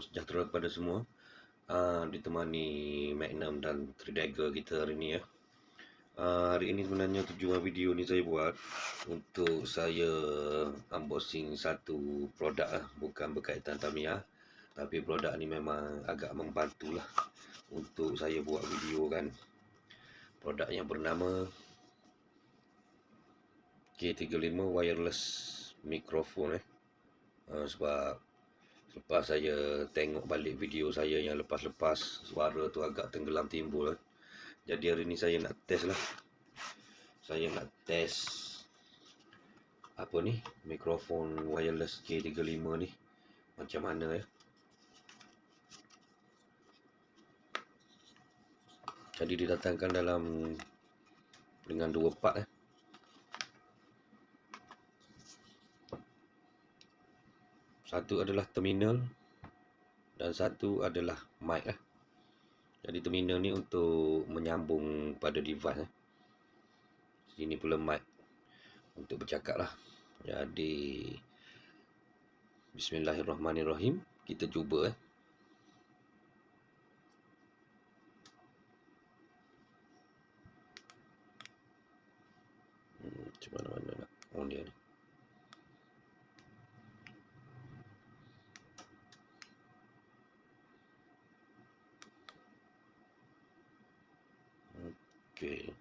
Salam sejahtera kepada semua. Uh, ditemani Magnum dan Tridagger kita hari ni ya. Uh, hari ini sebenarnya tujuan video ni saya buat untuk saya unboxing satu produk lah, bukan berkaitan Tamiya. Tapi produk ni memang agak membantu lah untuk saya buat video kan. Produk yang bernama K35 wireless microphone eh. Uh, sebab Lepas saya tengok balik video saya yang lepas-lepas Suara tu agak tenggelam timbul Jadi hari ni saya nak test lah. Saya nak test Apa ni? Mikrofon wireless K35 ni. Macam mana ya? Jadi didatangkan dalam Dengan dua part eh Satu adalah terminal dan satu adalah mic lah. Jadi terminal ni untuk menyambung pada device eh. Sini pula mic untuk bercakap lah. Jadi Bismillahirrahmanirrahim. Kita cuba eh. Hmm, macam mana-mana nak on dia ni. Okey.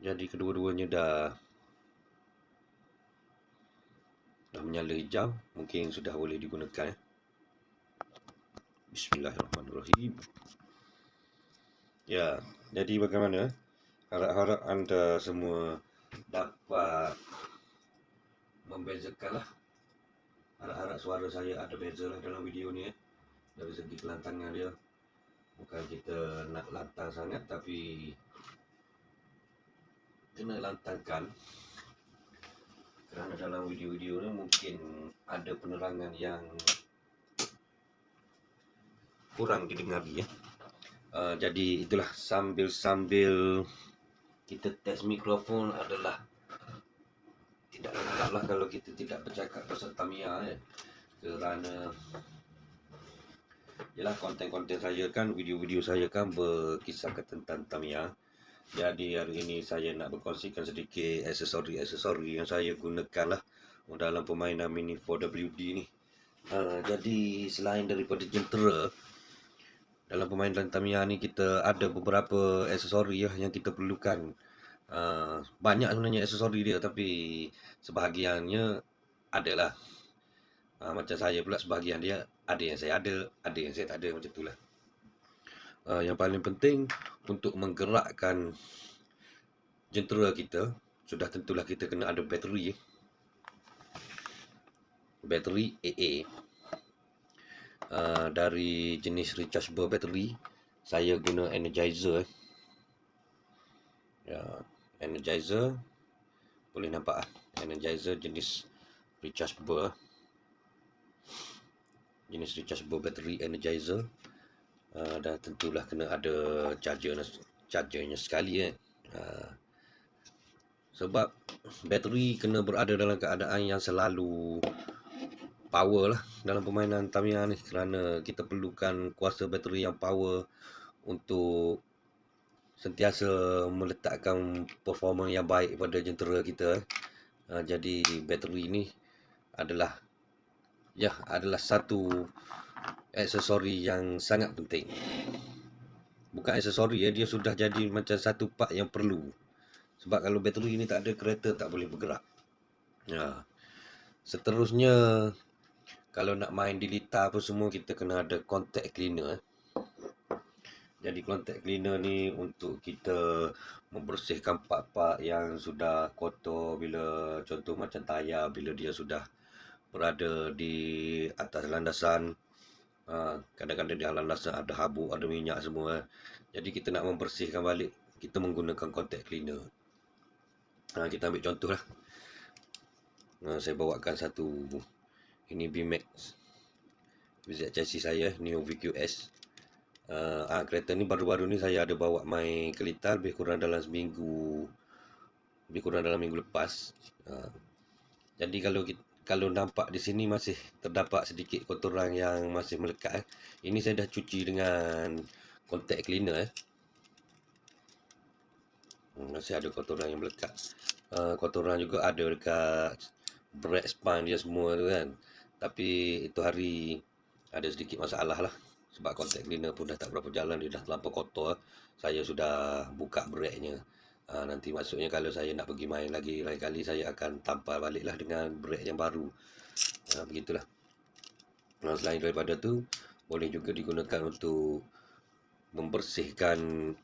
Jadi kedua-duanya dah dah menyala hijau, mungkin sudah boleh digunakan. Eh. Bismillahirrahmanirrahim. Ya, jadi bagaimana? Harap-harap anda semua dapat membezakan lah. Harap-harap suara saya ada beza lah dalam video ni eh. Dari segi kelantangan dia bukan kita nak lantang sangat tapi kena lantangkan kerana dalam video-video ni mungkin ada penerangan yang kurang didengari ya. Uh, jadi itulah sambil-sambil kita test mikrofon adalah tidak lengkap lah kalau kita tidak bercakap pasal Tamiya ya. kerana Yalah konten-konten saya kan, video-video saya kan berkisahkan tentang Tamiya. Jadi hari ini saya nak berkongsikan sedikit aksesori-aksesori yang saya gunakan lah dalam permainan Mini 4WD ni. Uh, jadi selain daripada jentera, dalam permainan Tamiya ni kita ada beberapa aksesori lah yang kita perlukan. Uh, banyak sebenarnya aksesori dia tapi sebahagiannya adalah uh, macam saya pula sebahagian dia ada yang saya ada, ada yang saya tak ada macam itulah. Uh, yang paling penting untuk menggerakkan jentera kita, sudah tentulah kita kena ada bateri. Bateri AA. Uh, dari jenis rechargeable bateri, saya guna energizer. Ya, energizer boleh nampak ah. Energizer jenis rechargeable. Jenis rechargeable battery energizer uh, dan tentulah kena ada charger chargernya sekali eh. Uh, sebab bateri kena berada dalam keadaan yang selalu power lah dalam permainan Tamiya ni kerana kita perlukan kuasa bateri yang power untuk sentiasa meletakkan performa yang baik pada jentera kita. Uh, jadi bateri ni adalah ya adalah satu aksesori yang sangat penting. Bukan aksesori ya, dia sudah jadi macam satu part yang perlu. Sebab kalau bateri ini tak ada, kereta tak boleh bergerak. Ya. Seterusnya, kalau nak main di litar apa semua, kita kena ada contact cleaner. Eh. Jadi contact cleaner ni untuk kita membersihkan part-part yang sudah kotor bila contoh macam tayar bila dia sudah berada di atas landasan ha, kadang-kadang di landasan ada habuk ada minyak semua. Jadi kita nak membersihkan balik kita menggunakan contact cleaner. Ha, kita ambil contoh lah. Ha, saya bawakan satu ini BMAX VZ chassis saya Neo VQS uh, ah, kereta ni baru-baru ni saya ada bawa main kelitar lebih kurang dalam seminggu lebih kurang dalam minggu lepas. Uh, jadi kalau kita kalau nampak di sini masih terdapat sedikit kotoran yang masih melekat eh. Ini saya dah cuci dengan contact cleaner eh. Hmm, masih ada kotoran yang melekat. Uh, kotoran juga ada dekat bread span dia semua tu kan. Tapi itu hari ada sedikit masalah lah. Sebab contact cleaner pun dah tak berapa jalan dia dah terlampau kotor. Saya sudah buka breadnya. Ha, nanti maksudnya kalau saya nak pergi main lagi lain kali saya akan tampal baliklah dengan brake yang baru. Ha, begitulah. Nah, selain daripada tu boleh juga digunakan untuk membersihkan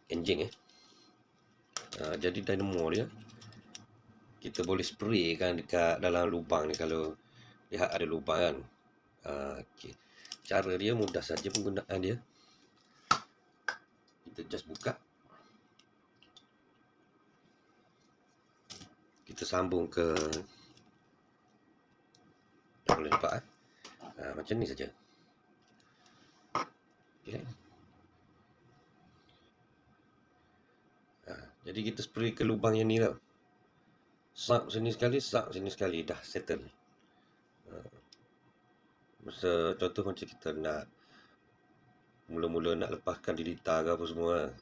enjin eh. Ha, jadi dynamo dia kita boleh spray kan dekat dalam lubang ni kalau lihat ada lubang kan. Ha, okay. Cara dia mudah saja penggunaan dia. Kita just buka kita sambung ke tak boleh nampak eh? ha, macam ni saja okay. ha, jadi kita spray ke lubang yang ni tau sak sini sekali sak sini sekali dah settle ha. Masa contoh macam kita nak mula-mula nak lepaskan dilita ke apa semua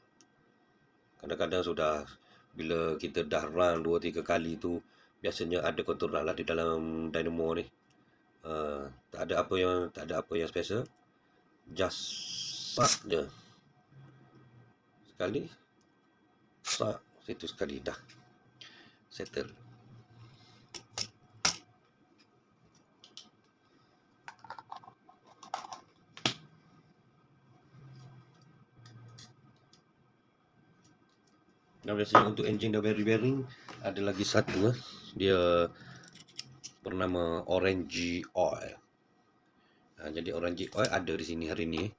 kadang-kadang sudah bila kita dah run 2 3 kali tu biasanya ada kotoran lah di dalam dynamo ni. Uh, tak ada apa yang tak ada apa yang special. Just sak je. Sekali sak situ sekali dah settle. Dan biasanya untuk engine dah bearing-bearing ada lagi satu eh. Dia bernama Orange Oil. Ha, jadi Orange Oil ada di sini hari ni.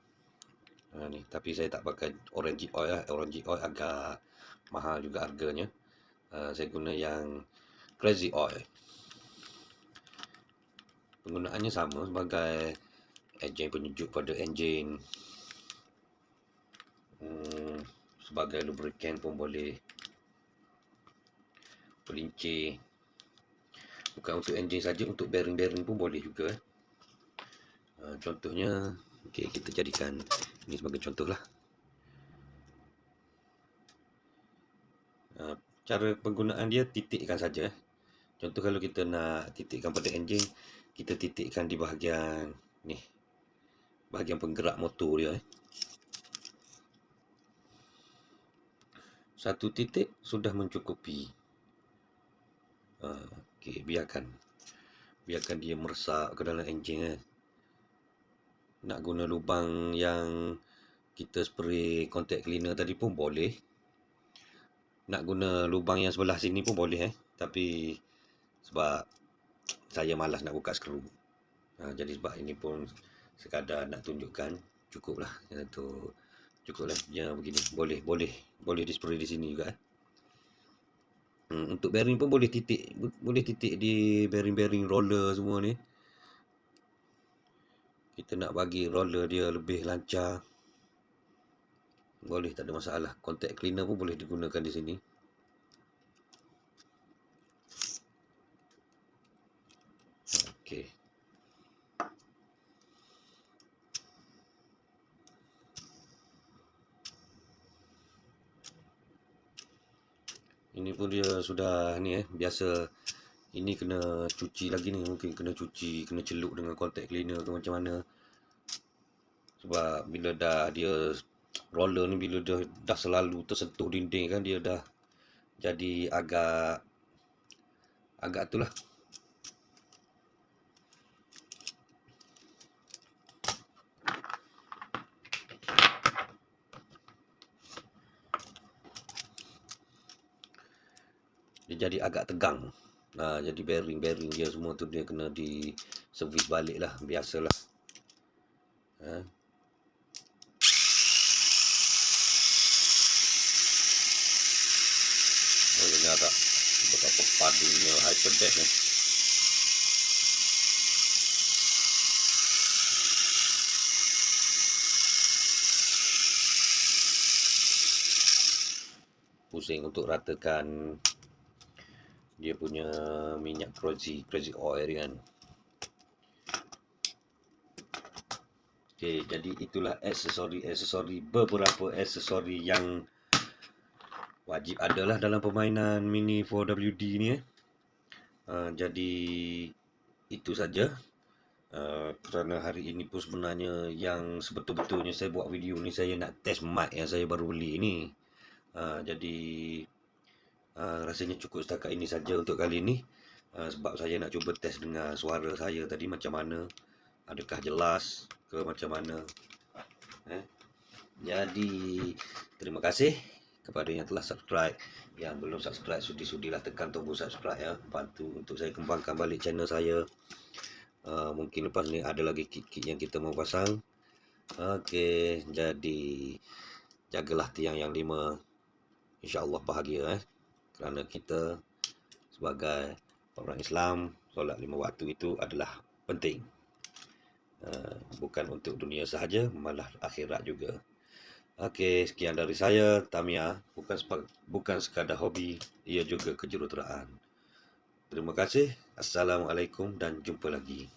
Ha, ni. Tapi saya tak pakai Orange Oil. Eh. Orange Oil agak mahal juga harganya. Ha, saya guna yang Crazy Oil. Penggunaannya sama sebagai engine penyejuk pada engine. Hmm, sebagai lubricant pun boleh. Pelincir. Bukan untuk engine saja untuk bearing-bearing pun boleh juga. Uh, contohnya okay, kita jadikan ini sebagai contoh lah uh, cara penggunaan dia titikkan saja. Contoh kalau kita nak titikkan pada engine kita titikkan di bahagian ni bahagian penggerak motor dia eh. Satu titik sudah mencukupi. Uh, Okey, biarkan. Biarkan dia meresap ke dalam enjin. Eh. Nak guna lubang yang kita spray contact cleaner tadi pun boleh. Nak guna lubang yang sebelah sini pun boleh. Eh. Tapi sebab saya malas nak buka skru. Uh, jadi sebab ini pun sekadar nak tunjukkan cukuplah untuk cukup lah ya begini. Boleh boleh. Boleh di spray di sini juga eh. hmm, untuk bearing pun boleh titik boleh titik di bearing-bearing roller semua ni. Kita nak bagi roller dia lebih lancar. Boleh tak ada masalah. Contact cleaner pun boleh digunakan di sini. Okey ini pun dia sudah ni eh biasa. Ini kena cuci lagi ni mungkin kena cuci kena celup dengan contact cleaner ke macam mana. Sebab bila dah dia roller ni bila dah dah selalu tersentuh dinding kan dia dah jadi agak agak tu lah dia jadi agak tegang. Ha, jadi bearing-bearing dia semua tu dia kena di servis balik lah. Biasalah. Ha. Ini ada betapa padunya hyperdeck ni. pusing untuk ratakan dia punya minyak crazy crazy oil kan Okay, jadi itulah aksesori-aksesori beberapa aksesori yang wajib adalah dalam permainan Mini 4WD ni eh. Uh, jadi itu saja. Uh, kerana hari ini pun sebenarnya yang sebetul-betulnya saya buat video ni saya nak test mic yang saya baru beli ni. Uh, jadi uh, rasanya cukup setakat ini saja untuk kali ini. Uh, sebab saya nak cuba test dengan suara saya tadi macam mana. Adakah jelas ke macam mana eh? jadi terima kasih kepada yang telah subscribe yang belum subscribe sudi-sudilah tekan tombol subscribe ya bantu untuk saya kembangkan balik channel saya uh, mungkin lepas ni ada lagi kit-kit yang kita mau pasang Okey, jadi jagalah tiang yang lima insyaallah bahagia eh kerana kita sebagai orang Islam solat lima waktu itu adalah penting. Eh, bukan untuk dunia sahaja malah akhirat juga. Okey, sekian dari saya Tamia. Bukan bukan sekadar hobi ia juga kejuruteraan. Terima kasih. Assalamualaikum dan jumpa lagi